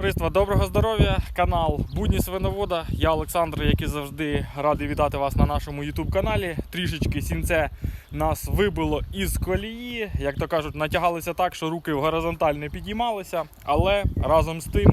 Товариство, доброго здоров'я! Канал Будні Свиновода. Я Олександр, як і завжди, радий вітати вас на нашому YouTube каналі. Трішечки сінце нас вибило із колії. Як то кажуть, натягалися так, що руки в горизонталь підіймалися. Але разом з тим,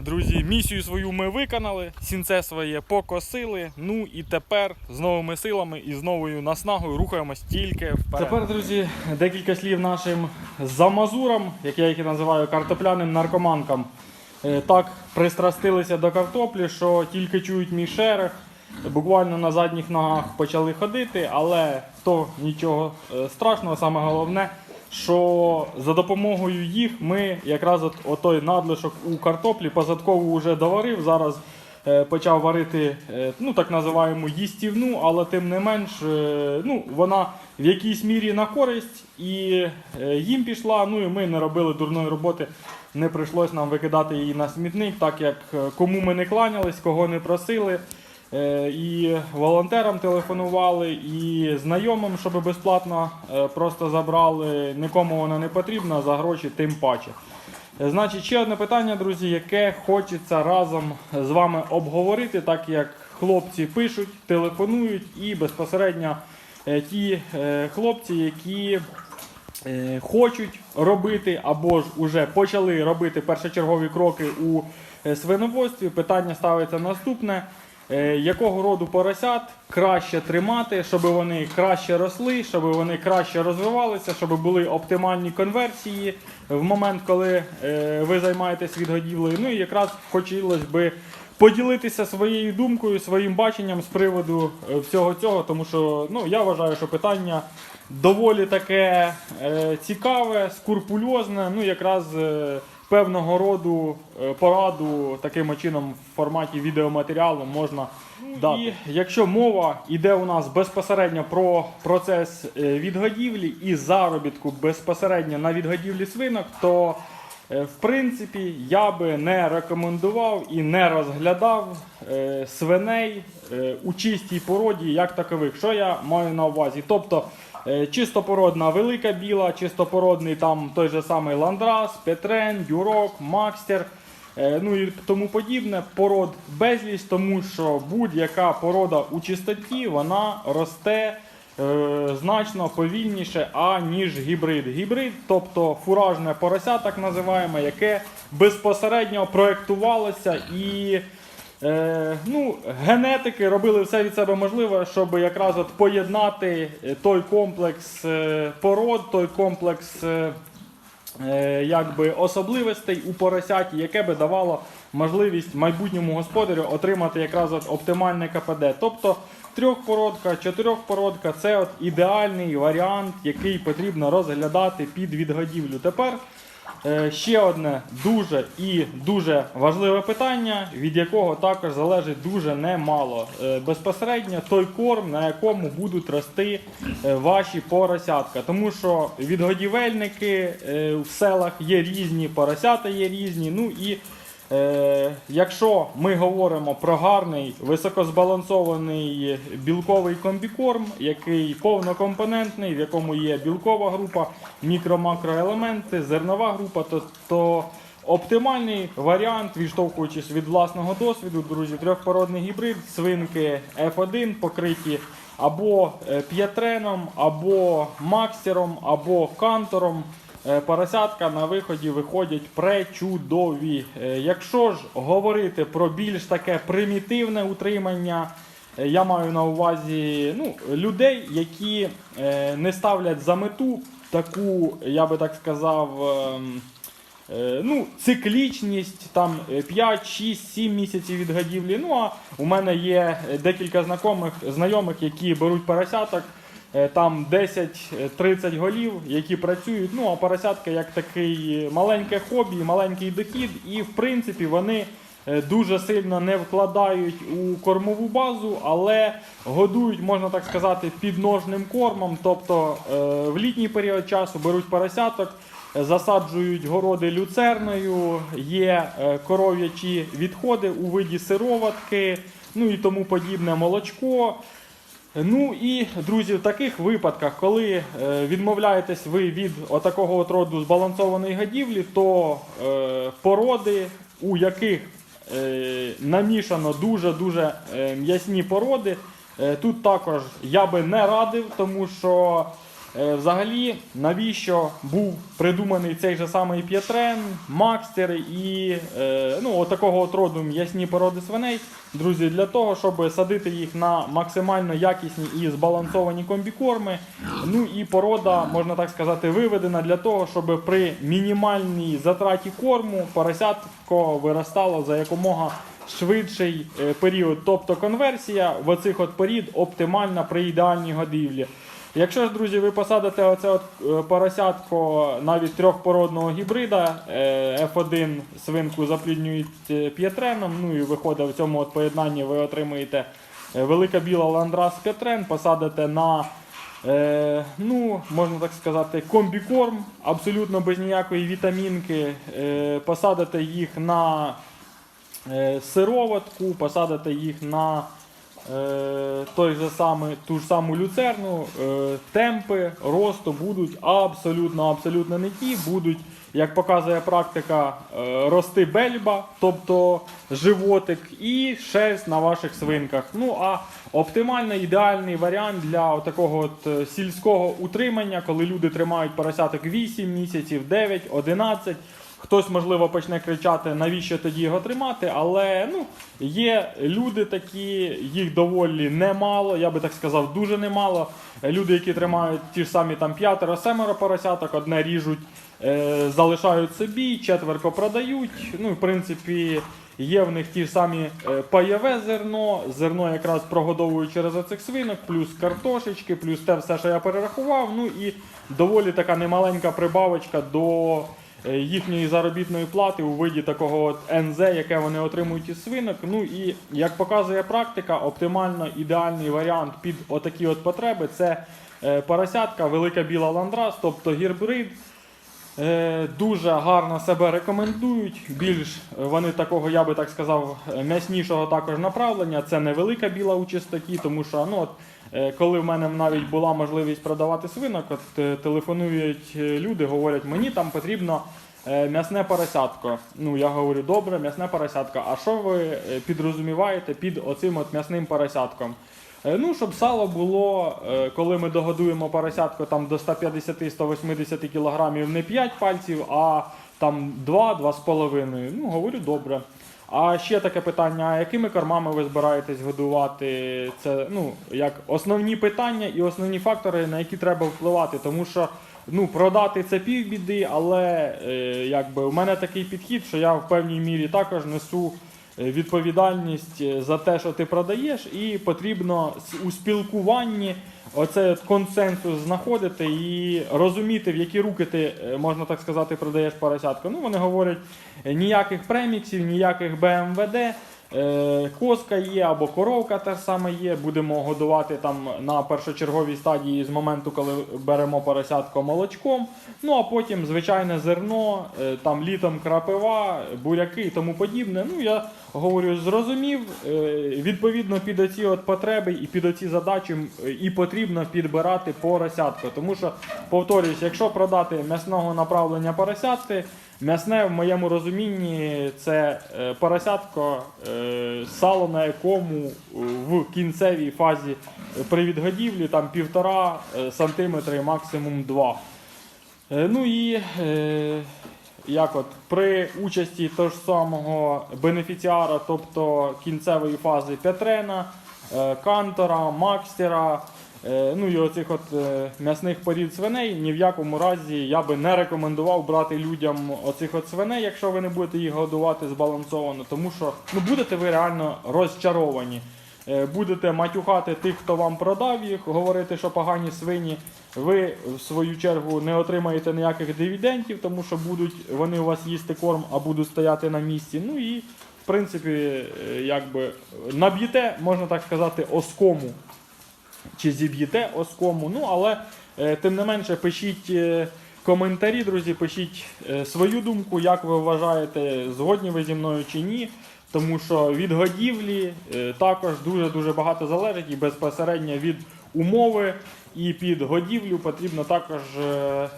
друзі, місію свою ми виконали, сінце своє покосили. Ну і тепер з новими силами і з новою наснагою рухаємось тільки вперед. Тепер, друзі, декілька слів нашим замазурам, як я їх і називаю картопляним наркоманкам. Е, так пристрастилися до картоплі, що тільки чують мій шерех, буквально на задніх ногах почали ходити, але то нічого е, страшного, саме головне, що за допомогою їх ми якраз от, отой надлишок у картоплі позадково вже доварив. Зараз е, почав варити ну, так називаємо їстівну, але тим не менш ну, вона в якійсь мірі на користь і е, їм пішла. Ну і ми не робили дурної роботи. Не прийшлось нам викидати її на смітник, так як е, кому ми не кланялись, кого не просили. Е, І волонтерам телефонували, і знайомим, щоб безплатно просто забрали. Нікому вона не потрібна, за гроші тим паче. Значить, ще одне питання, друзі, яке хочеться разом з вами обговорити, так як хлопці пишуть, телефонують і безпосередньо ті е, хлопці, які е, хочуть робити або ж уже почали робити першочергові кроки у е, свиноводстві. Питання ставиться наступне. Е, Якого роду поросят краще тримати, щоб вони краще росли, щоб вони краще розвивалися, щоб були оптимальні конверсії в момент, коли е, ви займаєтесь відгодівлею. Ну і якраз хотілося би поділитися своєю думкою, своїм баченням з приводу е, всього цього, тому що ну, я вважаю, що питання доволі таке е, цікаве, скурпульозне, ну якраз е, певного роду е, пораду таким чином в форматі відеоматеріалу можна дати. І якщо мова йде у нас безпосередньо про процес е, відгодівлі і заробітку безпосередньо на відгодівлі свинок, то В принципі, я би не рекомендував і не розглядав е, свиней е, у чистій породі як такових. Що я маю на увазі? Тобто е, чистопородна велика біла, чистопородний там той же самий ландрас, петрен, дюрок, макстер. Е, Ну і тому подібне пород безліч, тому що будь-яка порода у чистоті вона росте е, значно повільніше, аніж гібрид. Гібрид, тобто фуражне порося, так називаємо, яке безпосередньо проєктувалося і. Е, ну, генетики робили все від себе можливе, щоб якраз от поєднати той комплекс е, пород, той комплекс е, якби особливостей у поросяті, яке би давало можливість майбутньому господарю отримати якраз от оптимальне КПД. Тобто трьохпородка, чотирьохпородка це от ідеальний варіант, який потрібно розглядати під відгодівлю. Тепер е, ще одне дуже і дуже важливе питання, від якого також залежить дуже немало. Е, безпосередньо той корм, на якому будуть рости е, ваші поросятка. Тому що відгодівельники в селах є різні, поросята є різні. Ну і якщо ми говоримо про гарний високозбалансований білковий комбікорм, який повнокомпонентний, в якому є білкова група, мікро-макроелементи, зернова група, то, то оптимальний варіант, відштовхуючись від власного досвіду, друзі, трьохпородний гібрид, свинки F1 покриті або е, п'ятреном, або макстером, або кантором. Е, Поросятка на виході виходять пречудові. Е, Якщо ж говорити про більш таке примітивне утримання, е, я маю на увазі ну, людей, які не ставлять за мету таку, я би так сказав, ем, ну, циклічність там е, 5, 6, 7 місяців відгодівлі. Ну а у мене є декілька знайомих, знайомих які беруть поросяток. Е, Там 10-30 голів, які працюють. Ну, а поросятка як такий маленьке хобі, маленький дохід, і в принципі вони е, дуже сильно не вкладають у кормову базу, але годують, можна так сказати, підножним кормом. Тобто е, в літній період часу беруть поросяток, е, засаджують городи люцерною, є е, коров'ячі відходи у виді сироватки, ну і тому подібне молочко. Ну і друзі, в таких випадках, коли е, відмовляєтесь ви від отакого от роду збалансованої годівлі, то е, породи у яких е, намішано дуже-дуже м'ясні породи. Тут також я би не радив, тому що взагалі навіщо був придуманий цей же самий П'єтрен, Макстер і е, ну, от такого от роду м'ясні породи свиней. Друзі, для того, щоб садити їх на максимально якісні і збалансовані комбікорми. Ну і порода, можна так сказати, виведена для того, щоб при мінімальній затраті корму поросятко виростало за якомога швидший е, період. Тобто конверсія в оцих от порід оптимальна при ідеальній годівлі. Якщо ж, друзі, ви посадите оце от е, поросятко навіть трьохпородного гібрида, е, F1 свинку запліднюють е, п'єтреном, ну і виходить в цьому от поєднанні ви отримаєте велика біла ландрас п'єтрен, посадите на ну, можна так сказати, комбікорм, абсолютно без ніякої вітамінки. Посадите їх на сироватку, посадите їх на той же самий, ту ж саму люцерну, е, темпи росту будуть абсолютно, абсолютно не ті, будуть, як показує практика, е, рости бельба, тобто животик, і шерсть на ваших свинках. Ну а оптимально ідеальний варіант для такого от е, сільського утримання, коли люди тримають поросяток 8 місяців, 9, 11. Хтось, можливо, почне кричати, навіщо тоді його тримати, але ну, є люди такі, їх доволі немало, я би так сказав, дуже немало. Люди, які тримають ті ж самі там п'ятеро-семеро поросяток, одне ріжуть, е, залишають собі, четверко продають. Ну, в принципі, є в них ті ж самі е, пайове зерно, зерно якраз прогодовують через оцих свинок, плюс картошечки, плюс те все, що я перерахував. Ну і доволі така немаленька прибавочка до їхньої заробітної плати у виді такого от НЗ, яке вони отримують із свинок. Ну і як показує практика, оптимально ідеальний варіант під отакі от потреби це е, поросятка, велика біла ландрас, тобто гірбрид. Е, Дуже гарно себе рекомендують. Більш е, вони такого, я би так сказав, е, м'яснішого також направлення. Це невелика біла у чистоті, тому що ну, от, е, коли в мене навіть була можливість продавати свинок, от е, телефонують е, люди, говорять, мені там потрібно е, м'ясне поросятко. Ну я говорю, добре, м'ясне поросятко. А що ви е, підрозуміваєте під оцим от м'ясним поросятком? Е, Ну, щоб сало було, е, коли ми догодуємо поросятку там до 150-180 кг, не 5 пальців, а там 2-2,5. Ну, говорю, добре. А ще таке питання: а якими кормами ви збираєтесь годувати? Це ну, як основні питання і основні фактори, на які треба впливати. Тому що ну, продати це півбіди, але е, якби, у мене такий підхід, що я в певній мірі також несу відповідальність е, за те, що ти продаєш, і потрібно у спілкуванні оцей консенсус знаходити і розуміти, в які руки ти, е, можна так сказати, продаєш поросятку. Ну, вони говорять, е, ніяких преміксів, ніяких БМВД. Е, Коска є або коровка та саме є. Будемо годувати там на першочерговій стадії з моменту, коли беремо поросятко молочком. Ну а потім звичайне зерно, е, там літом крапива, буряки і тому подібне. Ну я говорю, зрозумів. Е, Відповідно під оці от потреби і під оці задачі і потрібно підбирати поросятко. Тому що, повторюсь, якщо продати м'ясного направлення поросятки, М'ясне в моєму розумінні це е, поросятко, е, сало на якому е, в кінцевій фазі при відгодівлі там півтора сантиметри, максимум два. Ну і як от при участі того ж самого бенефіціара, тобто кінцевої фази Петрена, Кантора, Макстера, ну і оцих от е, м'ясних порід свиней, ні в якому разі я би не рекомендував брати людям оцих от свиней, якщо ви не будете їх годувати збалансовано, тому що ну, будете ви реально розчаровані. Е, Будете матюхати тих, хто вам продав їх, говорити, що погані свині. Ви в свою чергу не отримаєте ніяких дивідендів, тому що будуть вони у вас їсти корм, а будуть стояти на місці. Ну і в принципі, е, якби наб'єте, можна так сказати, оскому чи зіб'єте оскому. Ну, але е, тим не менше, пишіть е, коментарі, друзі, пишіть е, свою думку, як ви вважаєте, згодні ви зі мною чи ні. Тому що від годівлі також дуже-дуже багато залежить і безпосередньо від умови. І під годівлю потрібно також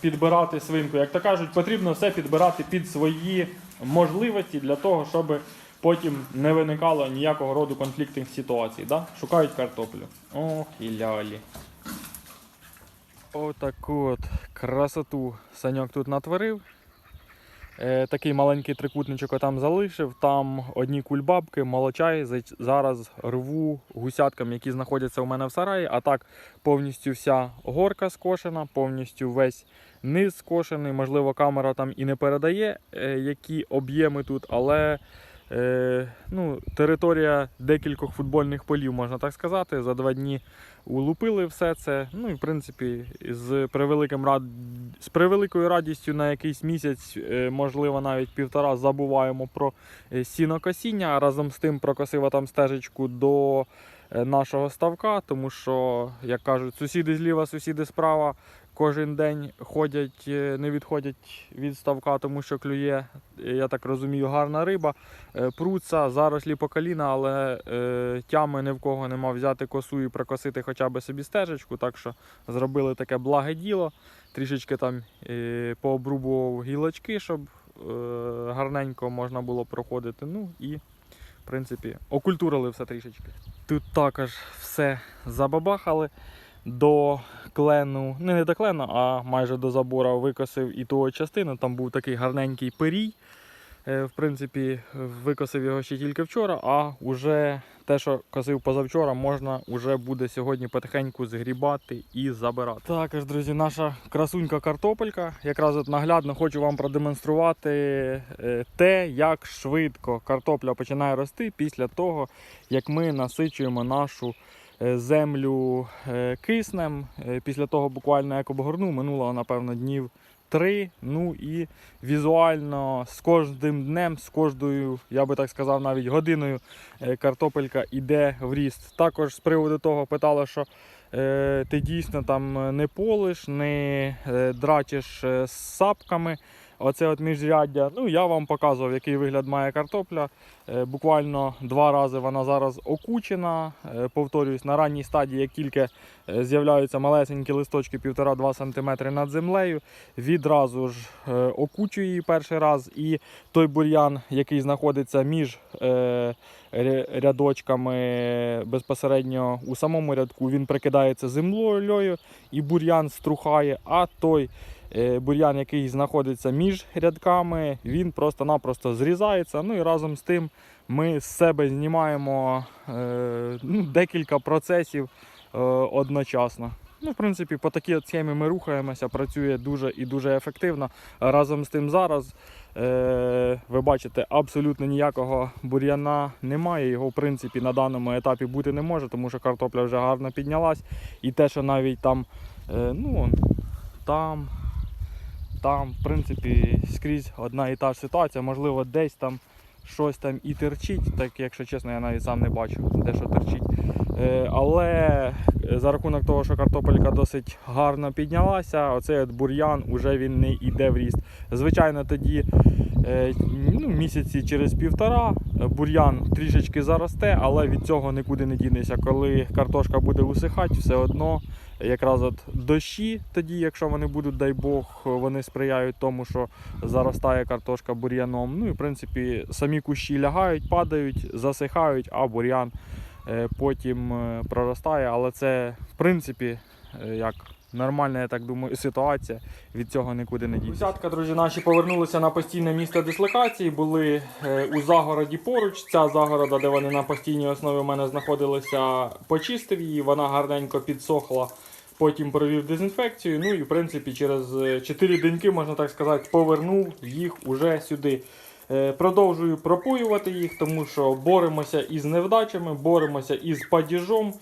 підбирати свинку. Як то кажуть, потрібно все підбирати під свої можливості для того, щоб потім не виникало ніякого роду конфліктних ситуацій. Да? Шукають картоплю. Ох, і лялі. Отаку от красоту Саньок тут натворив. Е, такий маленький трикутничок там залишив. Там одні кульбабки, молочай. Зараз рву гусяткам, які знаходяться у мене в сараї. А так повністю вся горка скошена, повністю весь низ скошений. Можливо, камера там і не передає, е, які об'єми тут, але е, ну, територія декількох футбольних полів, можна так сказати. За два дні улупили все це. Ну і в принципі, з превеликим рад... з превеликою радістю на якийсь місяць, е, можливо, навіть півтора, забуваємо про е, сінокосіння. Разом з тим прокосила там стежечку до е, нашого ставка, тому що, як кажуть, сусіди зліва, сусіди справа. Кожен день ходять, е, не відходять від ставка, тому що клює, е, я так розумію, гарна риба. Е, Пруться, зарослі по коліна, але е, тями ні в кого нема взяти косу і прокосити хоча б собі стежечку. Так що зробили таке благе діло. Трішечки там е, пообрубував гілочки, щоб е, гарненько можна було проходити. Ну і, в принципі, окультурили все трішечки. Тут також все забабахали. До клену, ну не до клену, а майже до забору викосив і ту частину. Там був такий гарненький пирій. Е, В принципі, викосив його ще тільки вчора, а вже те, що косив позавчора, можна вже буде сьогодні потихеньку згрібати і забирати. Також, друзі, наша красунька картопелька. Якраз от наглядно хочу вам продемонструвати е, те, як швидко картопля починає рости після того, як ми насичуємо нашу землю е, киснем. Е, Після того буквально як обгорнув, минуло, напевно, днів три. Ну і візуально з кожним днем, з кожною, я би так сказав, навіть годиною е, картопелька йде в ріст. Також з приводу того питали, що е, ти дійсно там не полиш, не е, драчиш е, з сапками. Оце от міжряддя. Ну, я вам показував, який вигляд має картопля. Е, Буквально два рази вона зараз окучена. Е, Повторюсь, на ранній стадії, як тільки е, з'являються малесенькі листочки 1,5-2 см над землею, відразу ж окучую її перший раз. І той бур'ян, який знаходиться між рядочками безпосередньо у самому рядку, він прикидається землею і бур'ян струхає, а той бур'ян, який знаходиться між рядками, він просто-напросто зрізається. Ну і разом з тим ми з себе знімаємо е, ну, декілька процесів е, одночасно. Ну, в принципі, по такій схемі ми рухаємося, працює дуже і дуже ефективно. Разом з тим зараз е, ви бачите, абсолютно ніякого бур'яна немає. Його в принципі на даному етапі бути не може, тому що картопля вже гарно піднялась. І те, що навіть там, е, ну, там, там, в принципі, скрізь одна і та ж ситуація. Можливо, десь там щось там і терчить, так якщо чесно, я навіть сам не бачу, де що терчить. Е, Але за рахунок того, що картопелька досить гарно піднялася, оцей от бур'ян уже він не йде в ріст. Звичайно, тоді е, ну, місяці через півтора е, бур'ян трішечки заросте, але від цього нікуди не дінеться. Коли картошка буде усихати, все одно якраз от дощі, тоді, якщо вони будуть, дай Бог, вони сприяють тому, що заростає картошка бур'яном. Ну і в принципі самі кущі лягають, падають, засихають, а бур'ян е, потім е, проростає. Але це в принципі е, як. Нормальна, я так думаю, ситуація. Від цього нікуди не діється. Десятка, друзі, наші повернулися на постійне місце дислокації. Були е, у загороді поруч. Ця загорода, де вони на постійній основі у мене знаходилися, почистив її. Вона гарненько підсохла. Потім провів дезінфекцію. Ну і в принципі через 4 деньки, можна так сказати, повернув їх уже сюди. Е, Продовжую пропоювати їх, тому що боремося із невдачами, боремося із падіжом.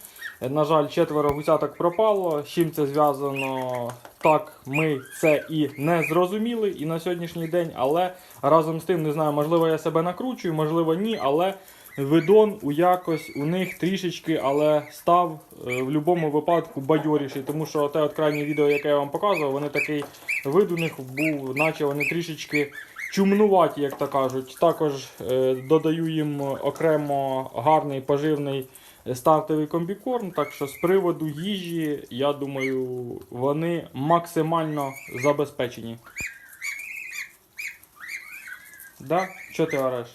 Е, На жаль, четверо гусяток пропало. З чим це зв'язано, так ми це і не зрозуміли і на сьогоднішній день. Але разом з тим не знаю, можливо, я себе накручую, можливо, ні. Але видон у якось у них трішечки, але став е, в будь-якому випадку бадьоріший. Тому що те от крайнє відео, яке я вам показував, вони такий вид у них був, наче вони трішечки чумнуваті, як то кажуть. Також е, додаю їм окремо гарний поживний стартовий комбікорм. Так що з приводу їжі, я думаю, вони максимально забезпечені. Да? Що ти ореш?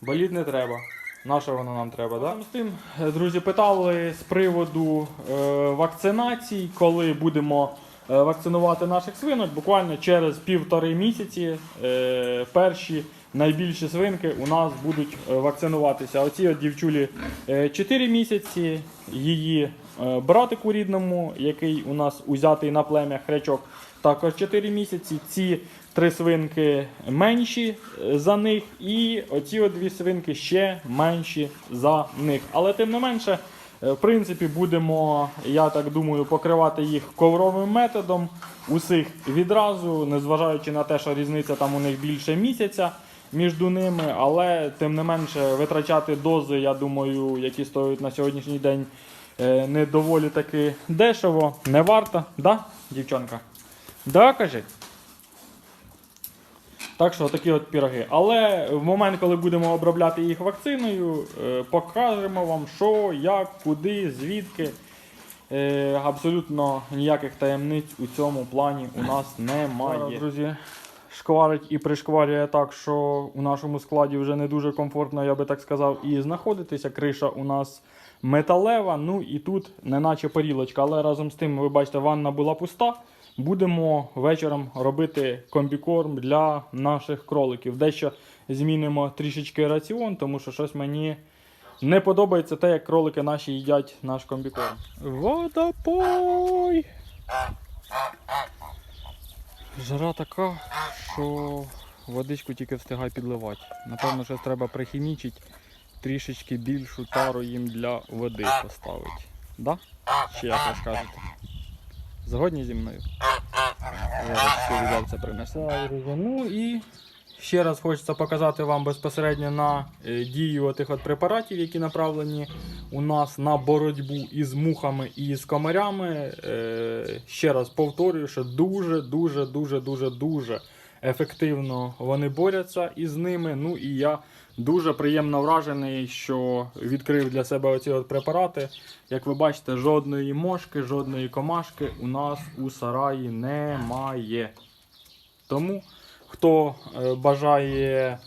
Боліт не треба. На що воно нам треба, да? З тим, е, друзі, питали з приводу е, вакцинацій, коли будемо вакцинувати наших свинок. Буквально через півтори місяці е, перші найбільші свинки у нас будуть е, вакцинуватися. Оці от дівчулі 4 місяці, її е, братику рідному, який у нас узятий на плем'я хрячок, також 4 місяці. Ці три свинки менші е, за них, і оці от дві свинки ще менші за них. Але тим не менше, е, в принципі, будемо, я так думаю, покривати їх ковровим методом. Усіх відразу, незважаючи на те, що різниця там у них більше місяця між ними, але тим не менше витрачати дози, я думаю, які стоять на сьогоднішній день е, не доволі таки дешево, не варто, да, дівчонка? Да, кажи. Так що такі от піроги. Але в момент, коли будемо обробляти їх вакциною, е, покажемо вам, що, як, куди, звідки. Е, Абсолютно ніяких таємниць у цьому плані у нас немає. Друзі, шкварить і пришкварює так, що у нашому складі вже не дуже комфортно, я би так сказав, і знаходитися. Криша у нас металева, ну і тут неначе парілочка. Але разом з тим, ви бачите, ванна була пуста. Будемо вечором робити комбікорм для наших кроликів. Дещо змінимо трішечки раціон, тому що щось мені не подобається те, як кролики наші їдять наш комбікорм. Водопой! Жара така, що водичку тільки встигай підливати. Напевно, що треба прихімічити, трішечки більшу тару їм для води поставити. Да? Чи як ви скажете? Згодні зі мною? Я це принесла. Ну і ще раз хочеться показати вам безпосередньо на е, дію тих от препаратів, які направлені у нас на боротьбу із мухами і з комарями. Е, Ще раз повторюю, що дуже, дуже, дуже, дуже, дуже ефективно вони борються із ними. Ну і я дуже приємно вражений, що відкрив для себе оці от препарати. Як ви бачите, жодної мошки, жодної комашки у нас у сараї немає. Тому, хто е, бажає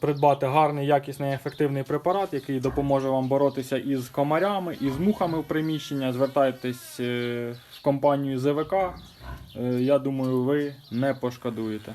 придбати гарний, якісний, ефективний препарат, який допоможе вам боротися із комарями, із мухами в приміщення, звертайтесь е, в компанію ЗВК. Е, Я думаю, ви не пошкодуєте.